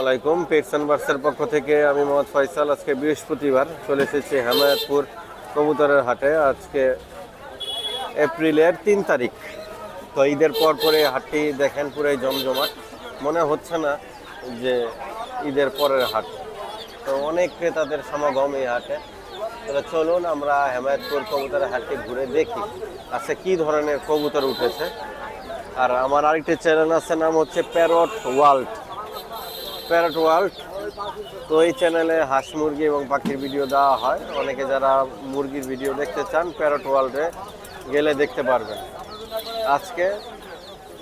আলাইকুম। পেটসান বার্সের পক্ষ থেকে আমি মোহাম্মদ ফয়সাল। আজকে বৃহস্পতিবার চলে এসেছি হেমায়তপুর কবুতরের হাটে। আজকে এপ্রিলের তিন তারিখ। তো ঈদের পর পরে হাটটি দেখেন পুরো জমজমাট। মনে হচ্ছে না যে ঈদের পরের হাট। তো অনেক ক্রেতাদের সমাগম এই হাটে। তাহলে চলুন আমরা হেমায়তপুর কবুতরের হাটটি ঘুরে দেখি আচ্ছা কি ধরনের কবুতর উঠেছে। আর আমার আরেকটি চ্যানেল আছে, নাম হচ্ছে প্যারট ওয়ার্ল্ড প্যারট ওয়ার্ল্ড তো এই চ্যানেলে হাঁস মুরগি এবং পাখির ভিডিও দেওয়া হয়। অনেকে যারা মুরগির ভিডিও দেখতে চান প্যারট ওয়ার্ল্ডে গেলে দেখতে পারবেন। আজকে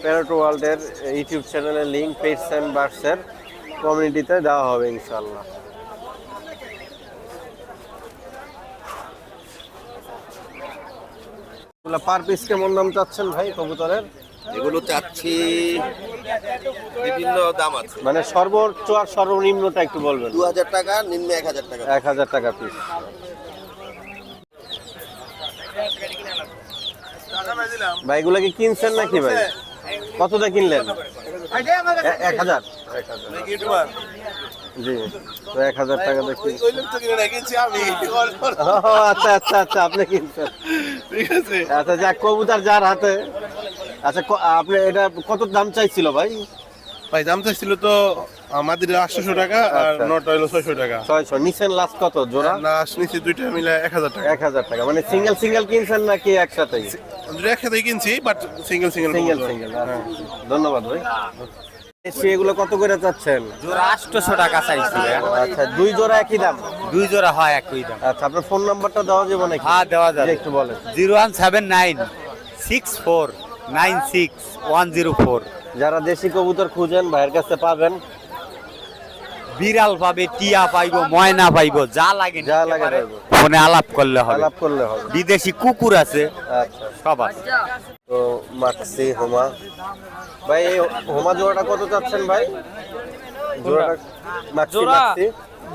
প্যারট ওয়ার্ল্ডের ইউটিউব চ্যানেলের লিঙ্ক পেটস অ্যান্ড বার্ডসের কমিউনিটিতে দেওয়া হবে ইনশাল্লাহ পার পিস কেমন চাচ্ছেন ভাই কবুতরের? এগুলো চাচ্ছি বিভিন্ন দাম আছে। মানে সর্বোচ্চ আর সর্বনিম্নটা একটু বলবেন। দু হাজার টাকা নিম্ন এক হাজার টাকা। এক হাজার টাকা পিস ভাই এগুলো কি কিনছেন নাকি ভাই? কতটা কিনলেন? এক হাজার এক হাজার। জি তো এক হাজার টাকা দেখি আচ্ছা আচ্ছা আচ্ছা আপনি কিনছেন। আচ্ছা যাক কবুতর যার হাতে। আচ্ছা আপনি এটা কত দাম চাইছিল ভাই? ভাই দাম চাইছিল তো আমাদের আটশোশো টাকা আর আচ্ছা। নটা হলো ছয়শো টাকা। ছয়শো। নিছেন লাস্ট কত জোড়া? লাস্ট নিচে দুইটা মিলে এক হাজার টাকা। এক হাজার টাকা। মানে সিঙ্গেল সিঙ্গেল কিনছেন নাকি একসাথে দুটো একসাথে কিনছি but single single single single ধন্যবাদ ভাই। এগুলো কত করে চাচ্ছেন? জোড়া টাকা চাইছি আচ্ছা দুই জোড়া একই দাম? দুই জোড়া হয় একই দাম। আচ্ছা আপনার ফোন নাম্বারটা দেওয়া যাবে নাকি? হ্যাঁ দেওয়া যাবে। একটু বলেন। Zero one seven nine six four nine six one zero four. যারা দেশি কবুতর খুঁজেন ভাইয়ের কাছে পাবেন। বিড়াল পাবে টিয়া পাইবো ময়না পাইবো যা লাগে যা লাগে ফোনে আলাপ করলে হবে। আলাপ করলে হবে। বিদেশি কুকুর আছে আচ্ছা। সব আছে। তো মাক্সি হোমা। ভাই এই হোমা জোড়াটা কত চাচ্ছেন ভাই? জোড়াটা মাক্সি জোড়া? মাক্সি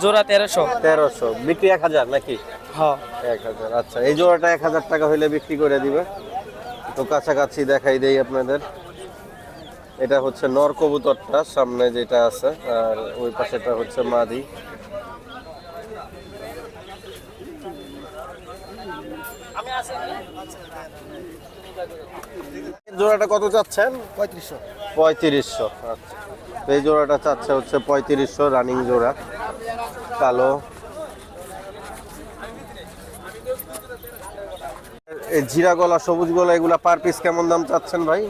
জোড়া তেরোশো। তেরোশো। বিক্রি এক হাজার নাকি? হ্যাঁ। এক হাজার আচ্ছা। এই জোড়াটা এক হাজার টাকা হইলে বিক্রি করে দিবে। তো কাছাকাছি দেখাই দেই আপনাদের। এটা হচ্ছে নর কবুতরটা সামনে যেটা আছে আর ওই পাশেটা হচ্ছে মাদি। জোড়াটা কত চাচ্ছেন? পঁয়ত্রিশশো। পঁয়ত্রিশশো আচ্ছা। এই জোড়াটা চাচ্ছে হচ্ছে পঁয়ত্রিশশো রানিং জোড়া। কালো। জিরা গলা সবুজ গলা এগুলা পার পিস কেমন দাম চাচ্ছেন ভাই?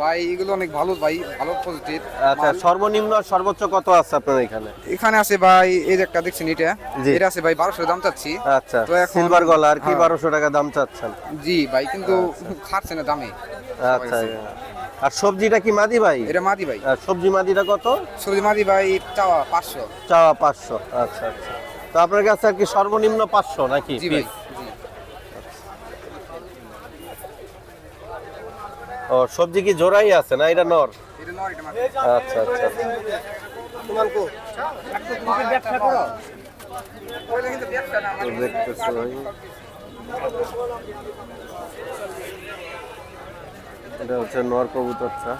ভাই এগুলো অনেক ভালো ভাই ভালো পজিটিভ আচ্ছা সর্বনিম্ন আর সর্বোচ্চ কত আছে আপনার এখানে? এখানে আছে ভাই এই যে একটা দেখছেন এটা। এটা আছে ভাই বারোশো দাম চাচ্ছি। আচ্ছা তো এখন- সিলভার গলা আর কি হ্যাঁ। বারোশো টাকা দাম চাচ্ছেন? জি ভাই কিন্তু খাচ্ছে না দামে। আচ্ছা আর সবজিটা কি মাদি ভাই? এটা মাদি ভাই। আর সবজি মাদিটা কত? সবজি মাদি ভাই চাওয়া পাঁচশো। চাওয়া পাঁচশো আচ্ছা আচ্ছা। তো আপনার কাছে আর কি সর্বনিম্ন পাঁচশো নাকি জি ভাই piece? জি ও, সবজি কি জোড়াই আছে না এটা নর? আচ্ছা আচ্ছা। এটা হচ্ছে নর কবুতরটা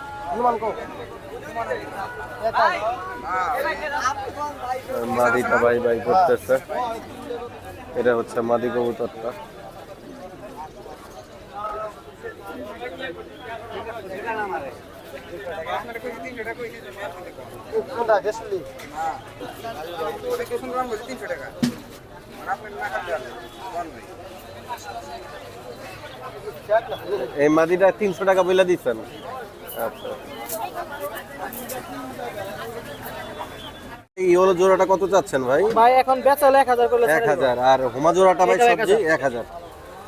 মাদিটা বাই বাই করতেছে। এটা হচ্ছে মাদি কবুতরটা ওটা কি শুনলাম বলছি তিনশো টাকা আর আপনি না খাতে হবে কোন ভাই এই মাদিটা তিনশো টাকা বলে দিচ্ছেন আচ্ছা। ইয়েলো জোড়াটা কত চাচ্ছেন ভাই? ভাই এখন বেচা হলো এক হাজার এক হাজার। আর হোমা জোড়াটা ভাই সবজি এক হাজার।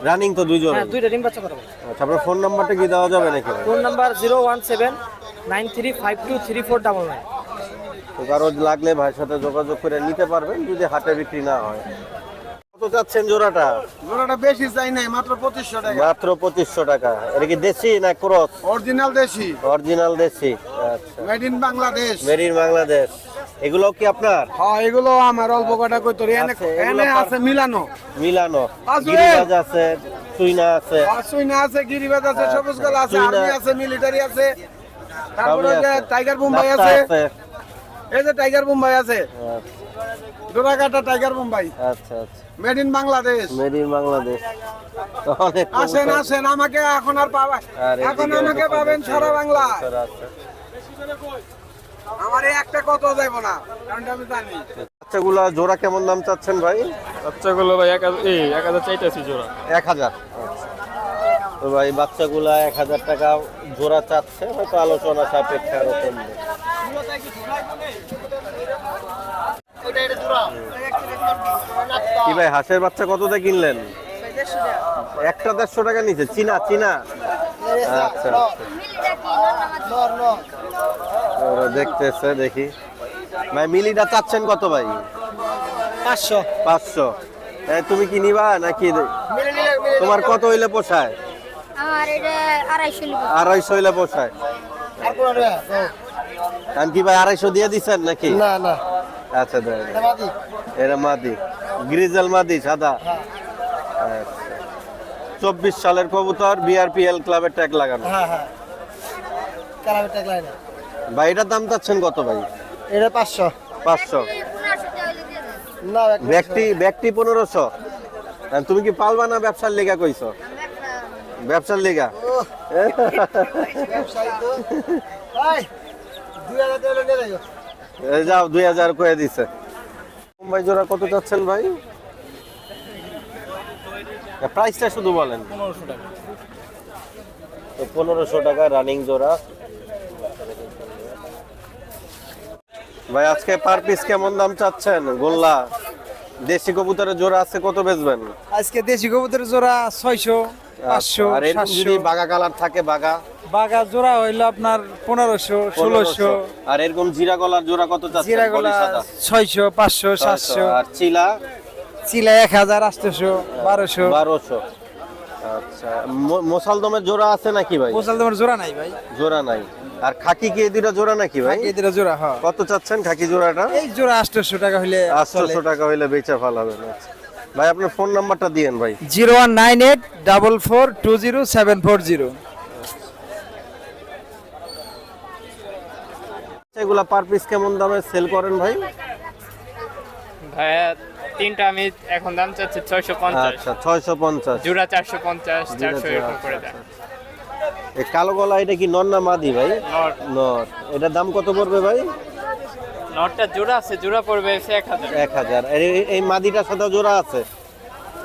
রানিং তো দুই জোড়া হ্যাঁ দুইটা ডিম বাচ্চা করাবো আচ্ছা আপনার ফোন নাম্বারটা কি দেওয়া যাবে নাকি phone number zero one seven nine three five two three four double nine তো কারও লাগলে ভাইয়ের সাথে যোগাযোগ করে নিতে পারবেন যদি হাটে বিক্রি না হয়। কত চাচ্ছেন জোড়াটা? জোড়াটা বেশি চাই নাই মাত্র পঁচিশশো টাকা। মাত্র পঁচিশশো টাকা। এটা কি দেশি না ক্রস? অরিজিনাল দেশি। অরিজিনাল দেশি। আচ্ছা। Made in Bangladesh made in Bangladesh এগুলো কি আপনার? হ্যাঁ এগুলো আমার অল্প কটা কইতো এনে এনে আছে মিলানো। মিলানো। আছে। গিরিবাজ আছে চুইনা আছে। সুইনা আছে গিরিবাজ আছে হ্যাঁ, সবুজ গলা আছে আর্মি আছে মিলিটারি আছে। তারপরে যে টাইগার বোম্বাই আছে। এই যে টাইগার মুম্বাই আছে। আচ্ছা। ডোরাকাটা টাইগার মুম্বাই আচ্ছা আচ্ছা। Made in Bangladesh made in Bangladesh আসেন আসেন আমাকে এখন আর পাবেন এখন আমাকে পাবেন সারা বাংলা আছে। আমার একটা কত যাইব না কারণ আমি জানি। বাচ্চাগুলা জোড়া কেমন দাম চাচ্ছেন ভাই? বাচ্চাগুলো ভাই এক হাজার এই এক হাজার চাইতেছি জোড়া। এক হাজার। তো ভাই বাচ্চাগুলা এক হাজার টাকা জোড়া চাচ্ছে হয়তো আলোচনা সাপেক্ষে আরও কমবে। কি ভাই হাঁসের বাচ্চা কততে কিনলেন? একটা দেড়শো টাকা নিচে চীনা চীনা? আচ্ছা আচ্ছা। ওরা দেখতেছে দেখি। ভাই মিলিটা চাচ্ছেন কত ভাই? পাঁচশো। পাঁচশো। এ, তুমি কি নিবা নাকি তোমার কত হইলে পোষায়? আড়াইশো হইলে পোষায়। কারণ কি ভাই আড়াইশো দিয়ে দিচ্ছেন নাকি? না না। আচ্ছা দেন। এরা মাদি। গ্রিজেল মাদি সাদা? আচ্ছা। চব্বিশ সালের কবুতর বিআরপিএল ক্লাবের ট্যাগ লাগানো। হ্যাঁ হ্যাঁ। কারাবে টাকা না ভাই এটার দাম চাচ্ছেন কত ভাই? এটা পাঁচশো। পাঁচশো। না ব্যক্তি ব্যক্তি পনেরোশো। আর তুমি কি পালবা না ব্যবসার লেগা কইছো? ব্যবসার লেগা? যাও দুই হাজার করে দিছে। মুম্বাই জোড়া কত চাচ্ছেন ভাই? প্রাইসটা শুধু বলেন। পনেরোশো টাকা। তো পনেরোশো টাকা রানিং জোড়া। ভাই আজকে পার পিস কেমন দাম চাচ্ছেন? গোল্লা দেশি কবুতরের জোড়া আছে কত বেচবেন? আজকে দেশি কবুতরের জোড়া ছয়শো পাঁচশো আর এরকম যদি বাগা কালার থাকে বাগা? বাঘা জোড়া হইল আপনার পনেরোশো ষোলোশো। 1500 আর এরকম জিরা গলার জোড়া কত চাচ্ছেন? জিরাগুলা বডি সাদা। ছয়শো পাঁচশো সাতশো। আর চিলা? চিলা এক হাজার আটশোশো বারোশো। বারোশো। আচ্ছা মোসালদমের জোড়া আছে নাকি ভাই? পোশাল তোমার জোড়া নাই ভাই। জোড়া নাই। আর খাকি কি এই দুইটা জোড়া নাকি ভাই? এই দুটা জোড়া হ্যাঁ। কত চাচ্ছেন খাকি জোড়াটা? এই জোড়া আটশোশো টাকা হইলে আটশোশো টাকা হইলে বেচা ফাল হবে আচ্ছা। ভাই আপনার ফোন নাম্বারটা দিয়েন ভাই। Zero one nine eight double four two zero seven four zero. এগুলা পার পিস কেমন দামে সেল করেন ভাই? ভাইয়া তিনটা আমি এখন দাম চাচ্ছি ছয়শো পঞ্চাশ। আচ্ছা ছয়শো পঞ্চাশ। জোড়া চারশো পঞ্চাশ চারশো এরকম করে দেয়। এই কালো গলা এটা কি নর না মাদি ভাই? নর। এটার দাম কত পড়বে ভাই? নটটা জোড়া আছে জোড়া পড়বে এসে এক হাজার। এক হাজার। এই- মাদিটার সাথে জোড়া আছে?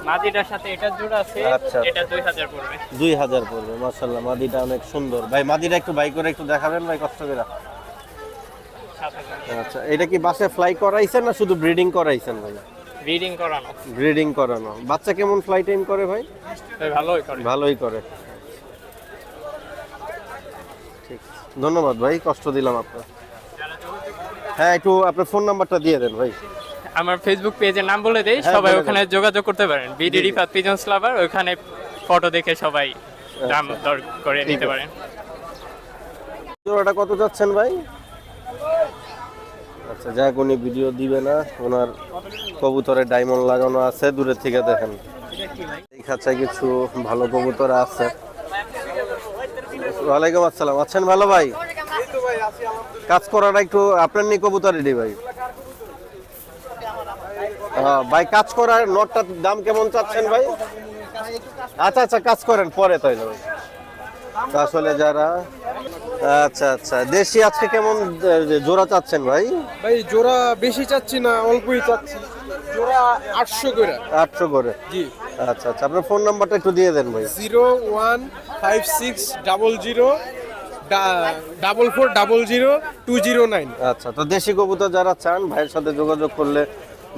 মাদিটার সাথে এটা জোড়া আছে আচ্ছা। এটা দুই হাজার পড়বে। দুই হাজার পড়বে মার্শাল্লাহ মাদিটা অনেক সুন্দর। ভাই মাদিটা একটু বাই করে একটু দেখাবেন ভাই কষ্ট করে। আচ্ছা এটা কি বাসে ফ্লাই করাইছেন না শুধু ব্রিডিং করাইছেন ভাই? ব্রিডিং করানো। ব্রিডিং করানো। বাচ্চা কেমন ফ্লাই টাইম করে ভাই ভাই? ভালোই করে। ভালোই করে ঠিক ধন্যবাদ ভাই কষ্ট দিলাম আপনার। হ্যাঁ একটু আপনার ফোন নাম্বারটা দিয়ে দেন ভাই। আমার ফেসবুক পেজের নাম বলে দেই হ্যাঁ, সবাই ওখানে যোগাযোগ করতে পারেন। বিডি রিফাত পিজন্স লাভার ওখানে ফটো দেখে সবাই দাম দর করে নিতে পারেন। জোড়াটা কত যাচ্ছেন ভাই? আচ্ছা যাক উনি ভিডিও দিবে না। ওনার কবুতরে ডায়মন্ড লাগানো আছে দূরের থেকে দেখেন। এই খাঁচায় কিছু ভালো কবুতর আছে। ওয়ালাইকুম আসসালাম। আছেন ভালো ভাই? কাজ করাটা একটু আপনার নিয়ে কবুতর রেডি ভাই। হ্যাঁ ভাই কাজ করার নটটার দাম কেমন চাচ্ছেন ভাই? আচ্ছা আচ্ছা কাজ করেন পরে তাই ভাই। আসলে যারা আচ্ছা আচ্ছা দেশি আজকে কেমন জোড়া চাচ্ছেন ভাই? ভাই জোড়া বেশি চাচ্ছি না অল্পই চাচ্ছি। জোড়া আটশো করে। আটশো করে। জি। আচ্ছা আচ্ছা আপনার ফোন নাম্বারটা একটু দিয়ে দেন ভাই। Zero one five six double zero double four double zero two zero nine আচ্ছা তো দেশি কবুতর যারা চান, ভাইয়ের সাথে যোগাযোগ করলে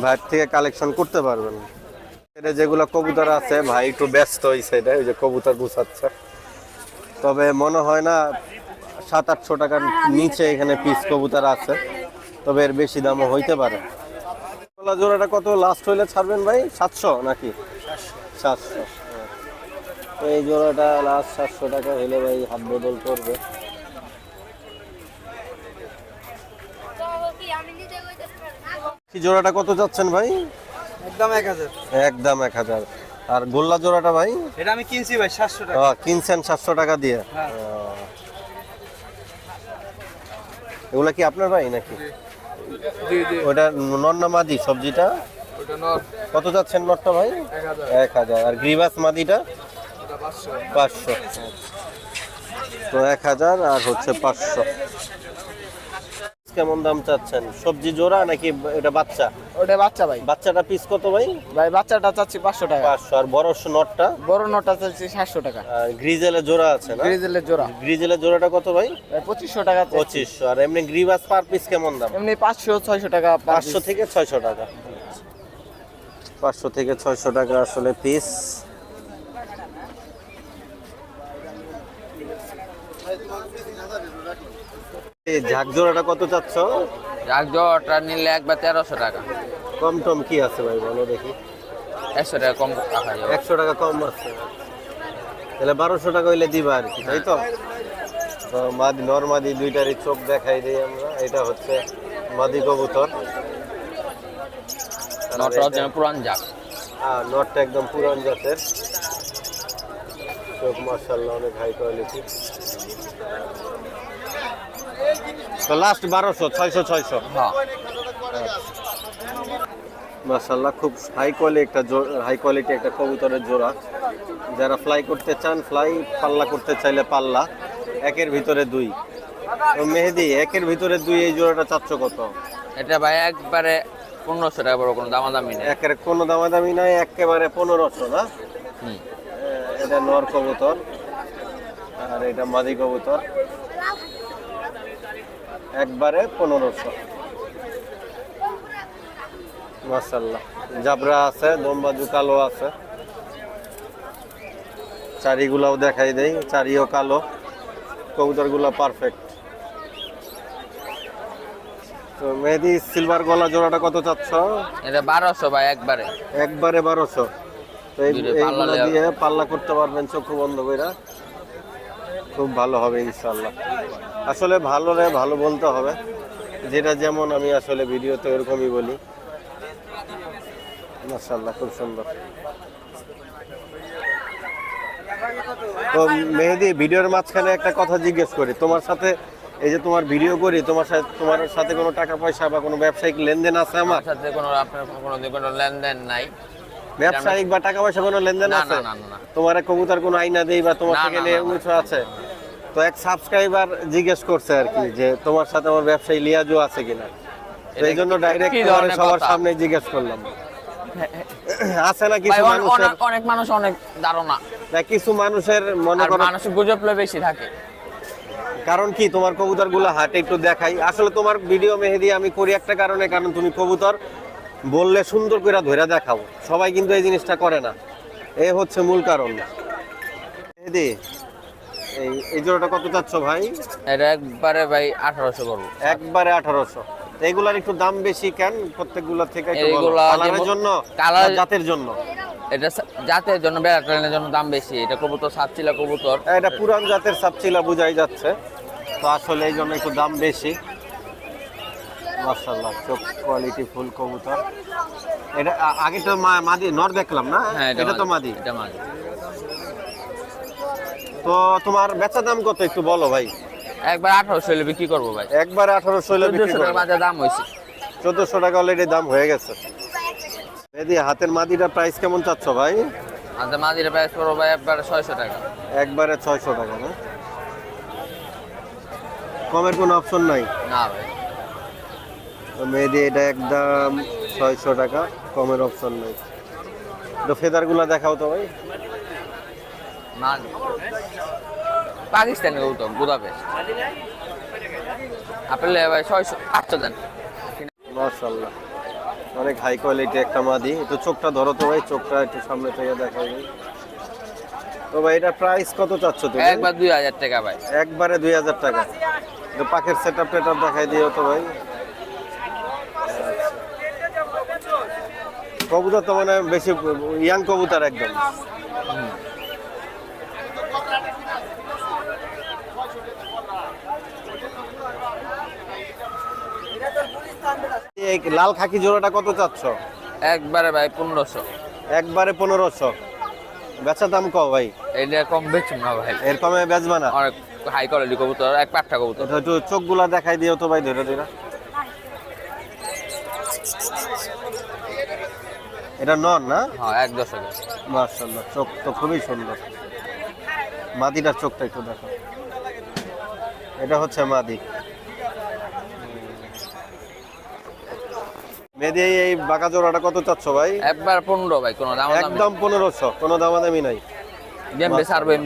ভাইয়ের থেকে কালেকশন করতে পারবেন। এটা যেগুলো কবুতর আছে, ভাই একটু ব্যস্ত হয়েছে এটা ওই যে কবুতর গুছাচ্ছে। তবে মনে হয় না, সাত আটশো টাকার নিচে এখানে পিস কবুতর আছে, তবে এর বেশি দামও হইতে পারে। জোড়াটা কত? লাস্ট হইলে ছাড়বেন ভাই? সাতশো নাকি? সাতশো। তো এই জোড়াটা লাস্ট সাতশো টাকা হলে ভাই হাত বদল করবে কি জোড়াটা কত যাচ্ছেন ভাই? একদম এক হাজার। একদম এক হাজার। আর গোল্লা জোড়াটা ভাই? এটা আমি কিনছি ভাই সাতশো টাকা। কিনছেন সাতশো টাকা দিয়ে? ও। এগুলা কি আপনার ভাই নাকি? জি জি। ওটা নর না মাদি সবজিটা? কত যাচ্ছেন নরটা ভাই? এক হাজার। আর গ্রিবাস মাদিটা? পাঁচশো। তো এক হাজার আর হচ্ছে পাঁচশো। কেমন দাম চাচ্ছেন? সবজি জোড়া নাকি এটা বাচ্চা? ওটা বাচ্চা ভাই। বাচ্চাটা পিস কত ভাই? ভাই বাচ্চাটা চাচ্ছি পাঁচশো টাকা। পাঁচশো। আর বড় নটটা? বড় নটা চাচ্ছি সাতশো টাকা। আর গ্রিজেলের জোড়া আছে না? গ্রিজেলের জোড়া। গ্রিজেলের জোড়াটা কত ভাই? ভাই পঁচিশশো টাকা পঁচিশশো। আর এমনি গ্রিবাস পার পিস কেমন দাম? এমনি পাঁচশো ছয়শো টাকা পাঁচশো থেকে ছয়শো টাকা। পাঁচশো থেকে ছয়শো টাকা আসলে পিস ঝাঁক জোড়াটা কত চাচ্ছ? একজোটা নিলে একবার তেরোশো টাকা। কম টম কি আছে ভাই? বলো দেখি। একশো টাকা কম একশো টাকা কম আছে। তাহলে বারোশো টাকা হইলে দিবা আর কি তাই তো? তো মাদি নর্মাদি দুইটারই চোখ দেখাই দিই আমরা। এটা হচ্ছে মাদি কবুতর। আর পুরান যাক হ্যাঁ নটটা একদম পুরান জাতের। চোখ মার্শাল্লাহ অনেক হাই কোয়ালিটি তো লাস্ট বারোশো ছয়শো ছয়শো। হ্যাঁ। মার্শাল্লাহ খুব হাই কোয়ালিটি একটা হাই কোয়ালিটি একটা কবুতরের জোড়া। যারা ফ্লাই করতে চান ফ্লাই পাল্লা করতে চাইলে পাল্লা একের ভিতরে দুই। তো মেহেদি একের ভিতরে দুই এই জোড়াটা চাচ্ছ কত? এটা ভাই একবারে পনেরোশো টাকা বড় কোনো দামাদামি নেই। একের কোনো দামাদামি নাই একেবারে পনেরোশো না? এটা নর কবুতর আর এটা মাদি কবুতর। একবারে পনেরোশো। মাসাল্লাহ জাবরা আছে দমবাজু কালো আছে। চারিগুলাও দেখাই দেই চারিও কালো। কবুতরগুলো পারফেক্ট তো মেহেদি সিলভার গলা জোড়াটা কত চাচ্ছ? এটা বারোশো ভাই একবারে। একবারে বারোশো। তো এইগুলা দেয়া- দিয়ে পাল্লা করতে পারবেন চক্ষু বন্ধ কইরা। খুব ভালো হবে ইনশাল্লাহ আসলে ভালো রে ভালো বলতে হবে। যেটা যেমন আমি আসলে ভিডিওতে ওরকমই বলি। মাশাল্লাহ খুব সুন্দর। তো মেহেদি ভিডিওর মাঝখানে একটা কথা জিজ্ঞেস করি। তোমার সাথে এই যে তোমার ভিডিও করি তোমার সাথে তোমার সাথে কোনো টাকা পয়সা বা কোনো ব্যবসায়িক লেনদেন আছে আমার? সাথে কোনো আপনার কোনো কোনো লেনদেন নাই। ব্যবসায়িক বা টাকা পয়সা কোনো লেনদেন আছে? না না না তোমার কবুতর কোনো আইনা দেই বা তোমার থেকে নিয়ে। কিছু আছে? তো এক সাবস্ক্রাইবার জিজ্ঞেস করছে আর কি যে তোমার সাথে আমার ব্যবসায়ী লিয়াজু আছে কিনা? এই জন্য ডাইরেক্ট সবার? সামনে জিজ্ঞেস করলাম। আছে না কিছু মানুষের? অনেক অনেক মানুষ অনেক ধারণা। না কিছু মানুষের মনে করো গুজব বেশি থাকে। কারণ কি তোমার কবুতরগুলো হাটে একটু দেখাই। আসলে তোমার ভিডিও মেহেদি আমি করি একটা কারণে কারণ তুমি কবুতর বললে সুন্দর করে ধরে দেখাও। সবাই কিন্তু এই জিনিসটা করে না। এ হচ্ছে মূল কারণ। মেহেদি এই এই জোড়াটা কত চাচ্ছ ভাই? এটা একবারে ভাই আঠারোশো করব। একবারে আঠারোশো। এগুলার একটু দাম বেশি কেন? প্রত্যেকগুলা থেকে। কালারের জন্য কালার- জাতের জন্য? এটা জাতের জন্য বেড়া জন্য দাম বেশি। এটা কবুতর সাতচিলা কবুতর। এটা পুরান জাতের সাপচিলা বোঝাই যাচ্ছে। তো আসলে এই জন্য একটু দাম বেশি। মার্শাল্লাহ চোখ কোয়ালিটি ফুল কবুতর। এটা আগে তো মা- মাদি নর দেখলাম না? হ্যাঁ এটা তো মাদি। এটা মাদি। তো তোমার বেচা দাম কত একটু বলো ভাই? একবার আঠারোশো হলে বিক্রি করব ভাই। একবারে আঠারোশো হলে বিক্রি টাকার মাঝে দাম হয়েছে চোদ্দশো টাকা অলরেডি দাম হয়ে গেছে। এদি হাতের মাদিটা প্রাইস কেমন চাচ্ছ ভাই? আর মাদির প্রাইস পড়ব ভাই একবারে ছয়শো টাকা। একবারে ছয়শো টাকা না? কমের কোনো অপশন নাই? না ভাই। তো মেয়েদি এটা একদম ছয়শো টাকা কমের অপশন নাই। তো ফেদারগুলো দেখাও তো ভাই। না পাকিস্তানি কবুতর বুদাপেস্ট। আপেল ছয়শো আটশো দেন। মার্শাল্লাহ অনেক হাই কোয়ালিটি একটা মাদি। একটু চোখটা ধরো তো ভাই চোখটা একটু সামনে থেকে ভাই তো ভাই এটা প্রাইস কত চাচ্ছ তুমি? একবার দুই হাজার টাকা ভাই। একবারে দুই হাজার টাকা। তো পাখের সেট আপ টেট দেখাই দিও তো ভাই। কবুতর তো মানে বেশি ইয়াং কবুতর একদম। এই লাল খাকি জোড়াটা কত চাচ্ছ? একবারে ভাই পনেরোশো। একবারে পনেরোশো। বেচা দাম কও ভাই? এটা কম বেচুম না ভাই। এর কমে বেচবা না? অনেক হাই কোয়ালিটি কবুতর এক পাট্টা কবুতর। একটু চোখগুলা দেখাই দিও তো ভাই ধরে ধরে। এটা নন না? হ্যাঁ এক দশকের মার্শাল্লাহ চোখ তো খুবই সুন্দর। মাদিটার চোখটা একটু দেখো এটা হচ্ছে মাদি। মেদি এই বাঁকা জোড়াটা কত চাচ্ছ ভাই? একবার পনেরো ভাই কোনো দাম একদম পনেরোশো কোনো দামাদামি নাই।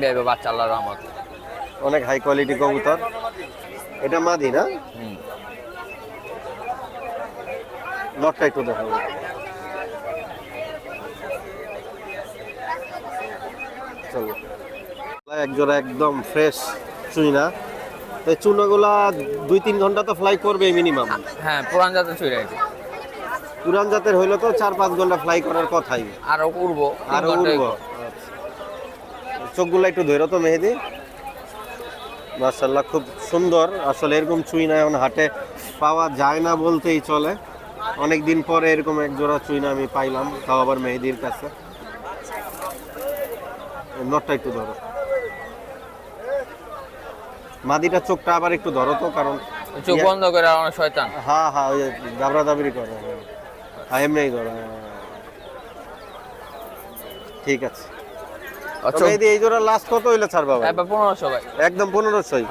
আইবে বাচ্চা আল্লাহর রহমত। অনেক হাই কোয়ালিটি কবুতর। এটা মাদি না। নটটা একটু দেখো চলো। এক একদম ফ্রেশ চুইনা এই চুনাগুলা দুই তিন ঘণ্টা তো ফ্লাই করবে মিনিমাম হ্যাঁ পুরান জাতের চুরি এটি পুরান জাতের হইলে তো চার পাঁচ ঘণ্টা ফ্লাই করার কথাই। আরও উড়বো আরও উড়বো। চোখগুলো একটু ধরো তো মেহেদি। মার্শাল্লাহ খুব সুন্দর। আসলে এরকম চুইনা এখন হাটে পাওয়া যায় না বলতেই চলে। অনেক দিন পরে এরকম এক জোড়া চুইনা আমি পাইলাম তাও আবার মেহেদির কাছে। নটটা একটু ধরো। মাদিটা চোখটা আবার একটু ধরো তো কারণ চোখ বন্ধ করে শয়তান। হ্যাঁ হ্যাঁ ওই দাবরা দাবরি করে। এমনি হ্যাঁ। ঠিক আছে। তো চোখ এই জোড়া লাস্ট কত হইলে ছাড়বা ভাই? একবার পনেরোশো ভাই। একদম পনেরোশোই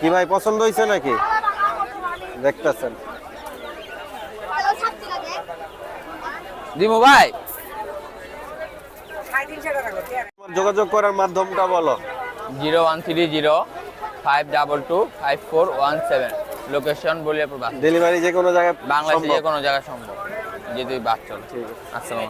কি ভাই পছন্দ হয়েছে নাকি? দেখতেছেন। দিমু ভাই। যোগাযোগ করার মাধ্যমটা বলো। Zero one three zero. Five double two five four one seven location Baliapur bus. Delivery যে কোনো জায়গায় বাংলাদেশে? যে কোনো জায়গায় সম্ভব। যদি বাস চলে। আসসালামু আলাইকুম।